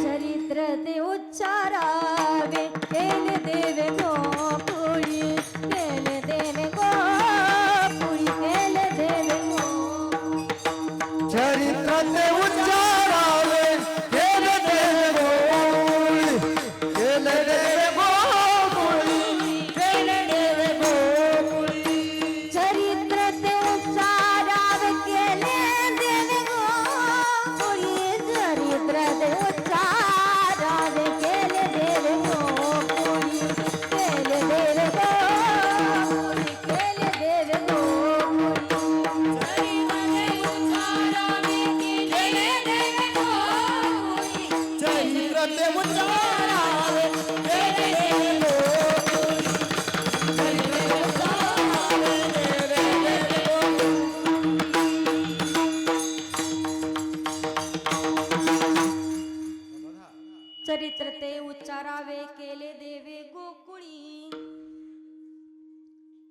चरित्र ते उच्चारावे केले देवे गोकुळी चरित्र ते उच्चारावे केले देवे गोकुळी.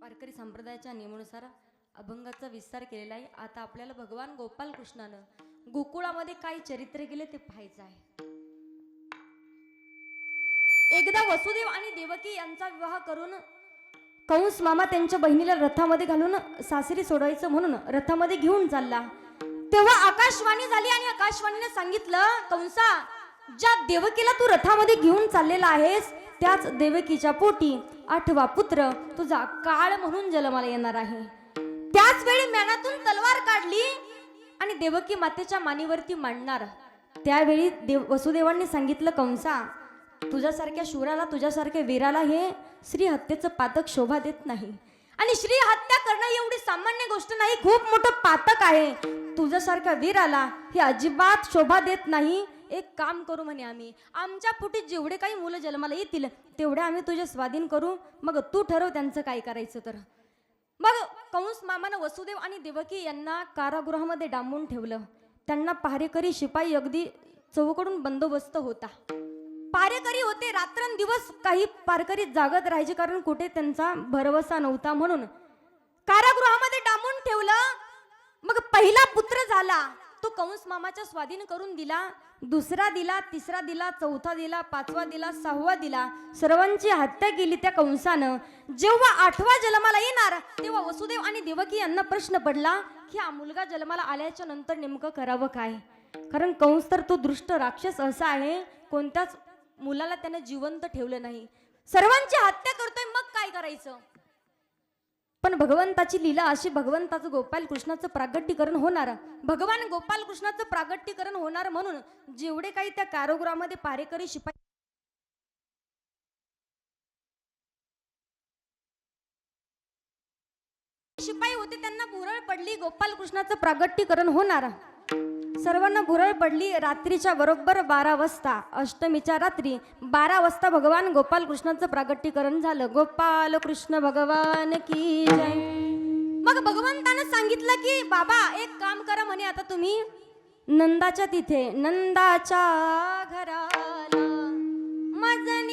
वारकरी संप्रदायाच्या नियमानुसार अभंगाचा विस्तार केलेला आहे. आता आपल्याला भगवान गोपाल कृष्णानं गोकुळामध्ये काय चरित्र केले ते पाहायचं आहे. एकदा वसुदेव आणि देवकी यांचा विवाह करून कंस मामा त्यांच्या बहिणीला रथामध्ये घालून सासरी सोडायचं म्हणून रथामध्ये घेऊन चालला. तेव्हा आकाशवाणी झाली आणि आकाशवाणीने सांगितलं कंसा ज्या देवकीला तू रथामध्ये घेऊन चाललेला आहेस त्याच देवकीच्या पोटी आठवा पुत्र तुझा काळ म्हणून जन्माला येणार आहे. त्याच वेळी मॅनातून तलवार काढली आणि देवकी मातेच्या मानेवरती मांडणार. त्यावेळी देव वसुदेवांनी सांगितलं कंसा तुझ्यासारख्या शूराला तुझ्यासारख्या वीराला हे श्री हत्येचं पातक शोभा देत नाही. आणि श्री हत्या करणं एवढी सामान्य गोष्ट नाही खूप मोठं पातक आहे. तुझ्यासारख्या वीराला हे अजिबात शोभा देत नाही. एक काम करू म्हणे आम्ही. आमच्या पोटी जेवढे काही मुलं जन्माला येतील तेवढे आम्ही तुझे स्वाधीन करू. मग तू ठरव त्यांचं काय करायचं तर. मग कंस मामानं वसुदेव आणि देवकी यांना कारागृहामध्ये डांबून ठेवलं. त्यांना पहारेकरी शिपाई अगदी चौकडून बंदोबस्त होता. पारेकरी होते रात्रंदिवस काही पारकरी जागत राहायचे कारण कुठे त्यांचा भरवसा नव्हता म्हणून. कारागृहामध्ये डांबून ठेवलं. मग पहिला पुत्र झाला. तो कंस मामाच्या स्वाधीन करून दिला. दुसरा दिला तिसरा दिला चौथा दिला पाचवा दिला सहावा दिला. सर्वांची हत्या केली त्या कंसानं. जेव्हा आठवा जन्माला येणार तेव्हा वसुदेव आणि देवकी यांना प्रश्न पडला की हा मुलगा जन्माला आल्याच्यानंतर नेमकं करावं काय? कारण कंस तर तो दृष्ट राक्षस असा आहे कोणत्याच मुलाला त्याने जिवंत ठेवलं नाही. सर्वांची हत्या करतोय मग काय करायचं? पण भगवंताची लीला अशी भगवंताचं गोपाल कृष्णाचं प्रागट्यकरण होणार. भगवान गोपाल कृष्णाचं प्रागट्यकरण होणार म्हणून जेवढे काही त्या कारागृहामध्ये पारेकरी शिपाई शिपाई होते त्यांना भुरळ पडली गोपाल कृष्णाचं प्रागट्यकरण होणार. सर्वांना भुरळ पडली रात्रीच्या बरोबर बारा वाजता. अष्टमीच्या रात्री बारा वाजता भगवान गोपाल कृष्णाचं प्रागट्यकरण झालं. गोपाल कृष्ण भगवान की जय. मग भगवंतानं सांगितलं की बाबा एक काम करा म्हणे आता तुम्ही. नंदाच्या तिथे नंदाच्या घराला मजनी